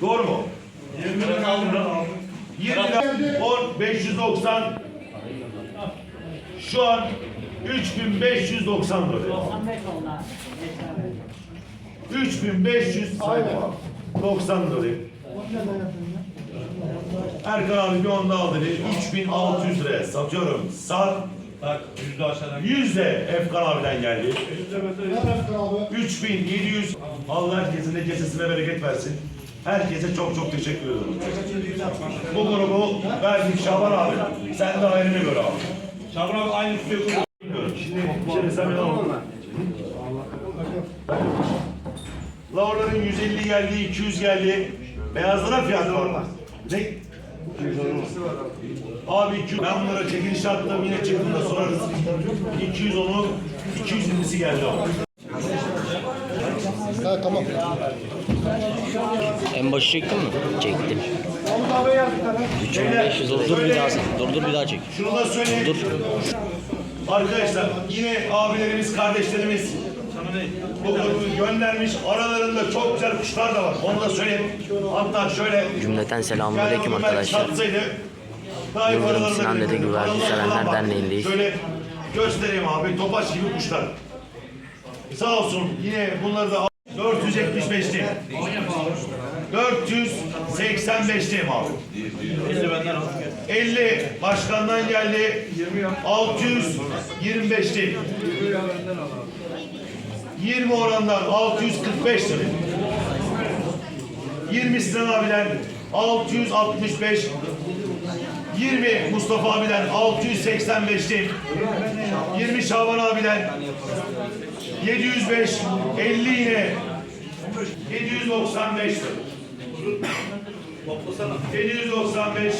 Doğru mu? 20 lira kaldı. 20 lira 10 590 şu an 3590 lira. 3500 sayfa. 90 lira. Erkan abi bir onda aldı. 3600 liraya satıyorum. Sat. Bak yüzde aşağıdan. Yüzde Efkan abiden geldi. 3700 Allah herkesin de bereket versin. Herkese çok çok teşekkür ederim. Bu grubu verdik Şaban abi. Sen de ayrını gör abi. Şaban abi aynı tutuyor. Bilmiyorum. Şimdi kere sen beni al. Laura'nın 150 geldi, 200 geldi. Beyazlara fiyat var? Ne? Abi 200. Ben bunlara çekiliş attım yine çıktığında sorarız. 210'u 220'si geldi abi. Ha tamam. En başı çektin mi? Çektim. 3500 dur, dur bir daha dur dur bir daha çek. Şunu da söyleyeyim. Dur. Arkadaşlar yine abilerimiz, kardeşlerimiz grubu göndermiş. Aralarında çok güzel kuşlar da var. Onu da söyleyeyim. Hatta şöyle Cümleten selamünaleyküm arkadaşlar. Yıldırım Sinan Dede Güvercin Sevenler. Derneği'ndeyiz. Şöyle göstereyim abi. Topaç gibi kuşlar. Sağ olsun yine bunları da 475'ti. 485'teyim abi. 50 benden al. 50 başkandan geldi. 625'ti. 20 orandan 645 lira. 20 Sinan abiden 665 20 Mustafa abiden 685'ti. 20 Şaban abiden 705 50 yine 795 lira. 795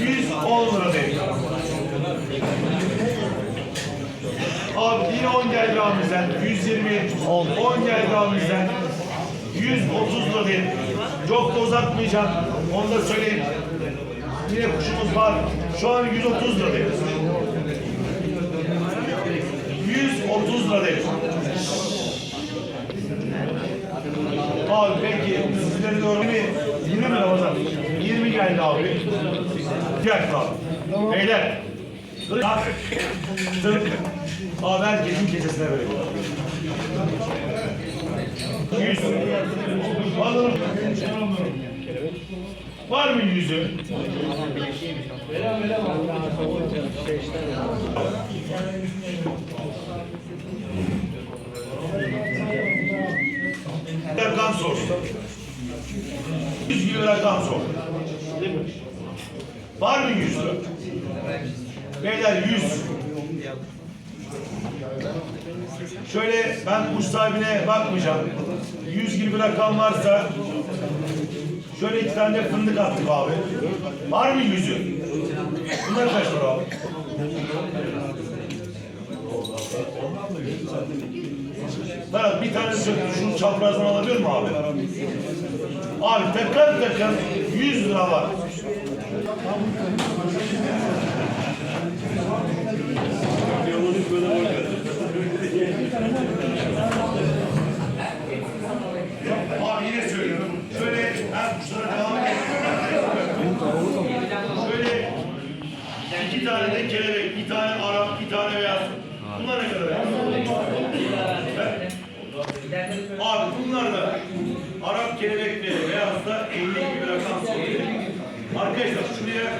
110 lira değil. Abi yine 10 geldi abimizden. 120, 10, 10 geldi abimizden. 130 lira. Çok da uzatmayacağım. Onu da söyleyeyim. Yine kuşumuz var. Şu an 130 lira değil. 130 lira. Abi peki sizleri doğru 20, 20 mi Ramazan? 20 geldi abi. Gel abi. Beyler. Abi herkesin kesesine böyle. 100. Alırım. Var mı yüzü? Rakam sor. 100 gibi rakam sor. Var mı 100 lira? Beyler 100. Şöyle ben kuş sahibine bakmayacağım. 100 gibi rakam varsa şöyle iki tane de fındık attık abi. Var mı 100'ü? Bunlar kaç para abi? Berat bir tane şu, şu çaprazdan alabiliyor mu abi? Abi takır takır 100 lira var. Abi yine söylüyorum. Şöyle ben kuşlara devam edeyim. Şöyle iki tane kelebek, bir tane Arap, bir tane beyaz. Bunlar kadar? Abi bunlar Arap kelebek ve beyaz da 50 gibi rakam soruyor. Arkadaşlar şuraya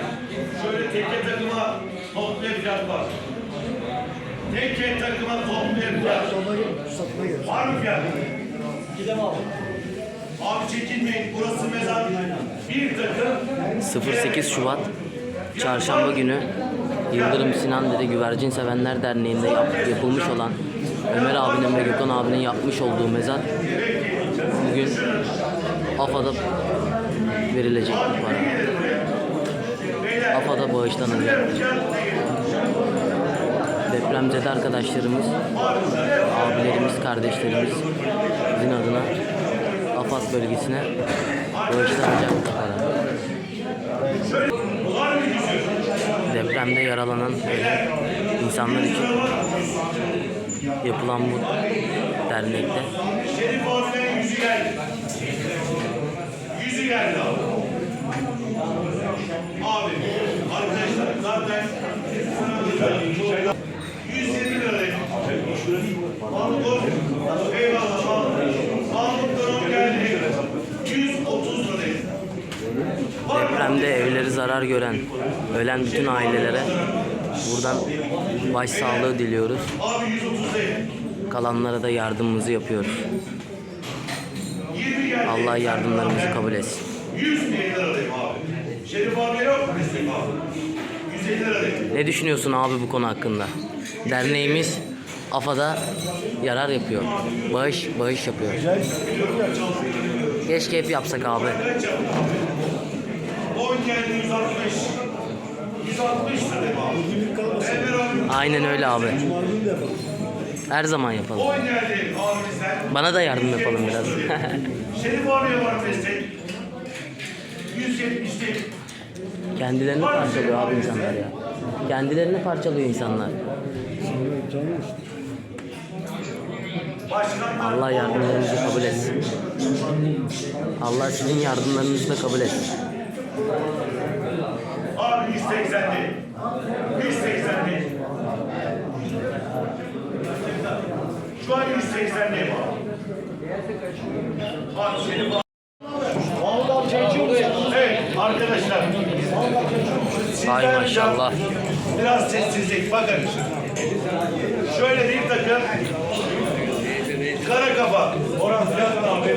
şöyle tekke takıma komple fiyat var. Tekke takıma komple fiyat. Var mı fiyat? Gidelim abi. Abi çekinmeyin. Burası mezar. Bir takım 08 Şubat Çarşamba günü Yıldırım Sinan Dede Güvercin Sevenler Derneği'nde yap- yapılmış olan Ömer abinin ve Gökhan abinin yapmış olduğu mezar bugün AFA'da verilecek bu para. AFAD'a bağışlanacak. Depremzede arkadaşlarımız, abilerimiz, kardeşlerimiz bizim adına AFAD bölgesine bağışlanacak bu kadar. Depremde yaralanan insanlar için yapılan bu dernekte. Yüzü geldi. Yüzü geldi abi arkadaşlar zaten 120 lira. Mahmut. Eyvallah Mahmut. Dur'un geldi. 130 lira. Depremde evleri zarar gören, ölen bütün ailelere buradan başsağlığı diliyoruz. Abi 130 dedim. Kalanlara da yardımımızı yapıyoruz. 20 geldi. Allah yardımlarımızı kabul etsin. 150 lira Ne düşünüyorsun abi bu konu hakkında? Derneğimiz AFA'da yarar yapıyor. Bağış, bağış yapıyor. Keşke hep yapsak abi. 10 geldi 160. 160 lira dedim abi. Aynen öyle abi. Her zaman yapalım. 10 geldi abi sen. Bana da yardım yapalım biraz. Şerif abiye var destek? 170 değil. Kendilerini parçalıyor abi insanlar ya. Kendilerini parçalıyor insanlar. Allah yardımlarınızı kabul etsin. Allah sizin yardımlarınızı da kabul etsin. Abi 180 değil. 180 değil. Şu an 180 değil abi. Abi Şerif abi. Evet arkadaşlar. Hay Ricam Biraz sessizlik. Bakın. Şöyle bir takım kara kafa. Orhan fiyat ne abi?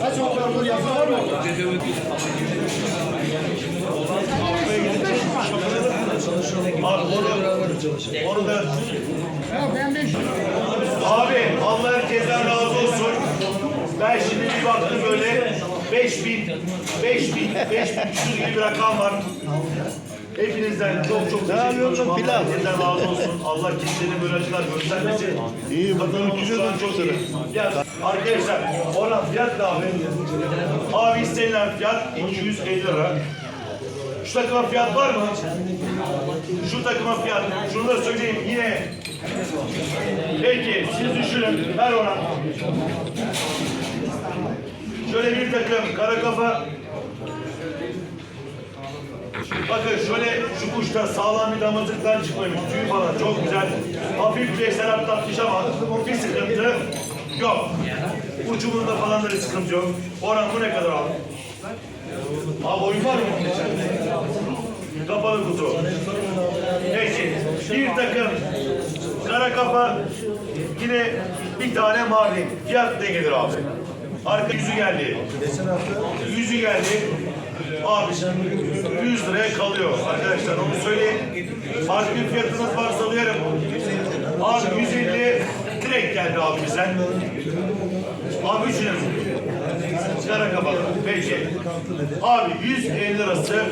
Kaç oklar yazı var mı? Abi onu, onu da Ya ben 5 Abi Allah herkesten razı olsun. Ben şimdi bir baktım böyle 5000, 5000, 5300 gibi bir rakam var. Hepinizden çok çok teşekkür ederim. Allah herkesten razı olsun. Allah kimsenin böyle acılar göstermesin. İyi, bakalım an çok severim. Ya arkadaşlar, Orhan fiyat ne abi? Abi istenilen fiyat 250 lira. Şu takıma fiyat var mı? Şu takıma fiyat. Şunu da söyleyeyim yine Peki siz düşünün. Ver ona. Şöyle bir takım kara kafa. Bakın şöyle şu kuşta sağlam bir damızlıktan çıkmamış. Tüyü falan çok güzel. Hafif bir eser atlatmış ama bir sıkıntı yok. Uçumunda falan da bir sıkıntı yok. Orhan bu ne kadar abi? Abi oyun var mı? Kapalı kutu. Peki. Bir takım kara kafa yine bir tane mavi. Fiyat ne gelir abi? Arka yüzü geldi. Yüzü geldi. Abi 100 liraya kalıyor arkadaşlar onu söyleyeyim. Farklı bir fiyatınız varsa alıyorum. Abi 150 direkt geldi abi bizden. Abi üçünüz. Kara kapalı. Peki. Abi 150 lirası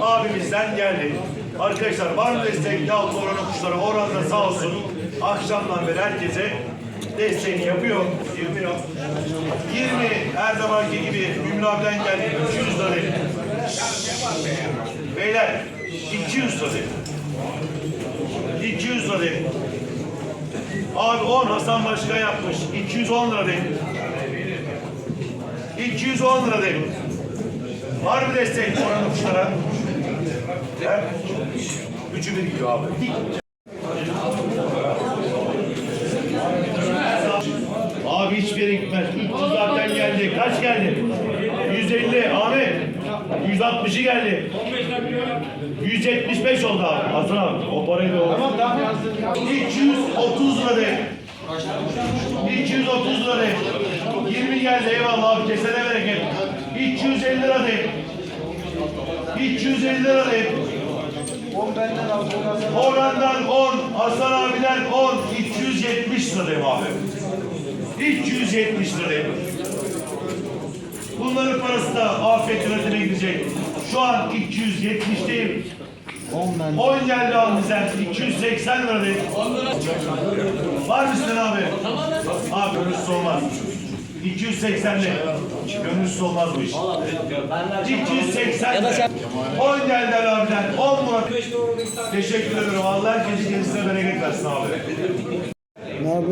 abimizden geldi. Arkadaşlar var mı destek? Yahut oranın kuşları oranda sağ olsun. Akşamdan beri herkese desteğini yapıyor. 20 yok. 20 her zamanki gibi Ümrü abiden geldi. 200 lira. Beyler 200 lira. 200 lira. Abi 10 Hasan Başkan yapmış. 210 lira değil. 210 lira değil. Var mı destek oranın kuşlara? Üçü bir gidiyor. Abi geldi. Kaç geldi? 150 Ahmet. 160'ı geldi. 175 oldu abi. Hasan abi. O parayı da o. 230 lira de. 230 lira de. 20 geldi eyvallah abi kesene bereket. 250 lira de. 250 lira de. Orhan'dan 10, Hasan abiden 10, 270 lira abi. 270 lira. Bunların parası da afet yönetimine gidecek. Şu an 270 değil. 10 geldi abi bizden. 280 lira dedim. Var mısın abi? Abi gönülsüz olmaz. 280 ne? Gönülsüz olmaz bu iş. 280 lira. 10 geldi Ali abiden. 10 Murat. Teşekkür ederim. Allah herkesin kendisine bereket versin abi. Ne abi?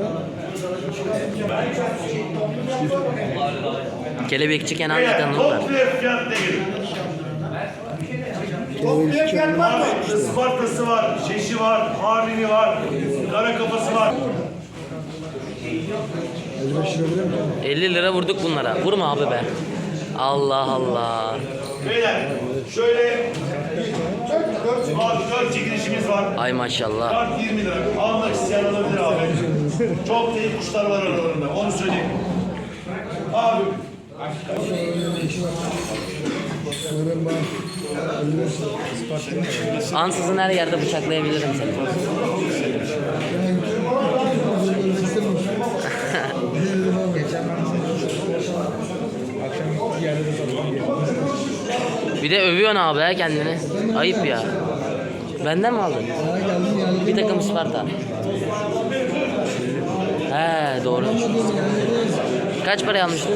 Kelebekçi Kenan değil. Topluya fiyat var mı? Ispartası var, Şeşi var, Mardin'i var, Kara kafası var. 50 lira vurduk bunlara. Vurma abi be. Allah Allah. Beyler şöyle abi dört çekilişimiz var. Ay maşallah. Kart 20 lira. Almak isteyen alabilir abi. Çok iyi kuşlar var aralarında. Onu söyleyeyim. Abi Ansızın her yerde bıçaklayabilirim seni. Bir de övüyorsun abi ha kendini. Ayıp ya. Benden mi aldın? Bir takım Sparta. He doğru. Cá paraya almıştın?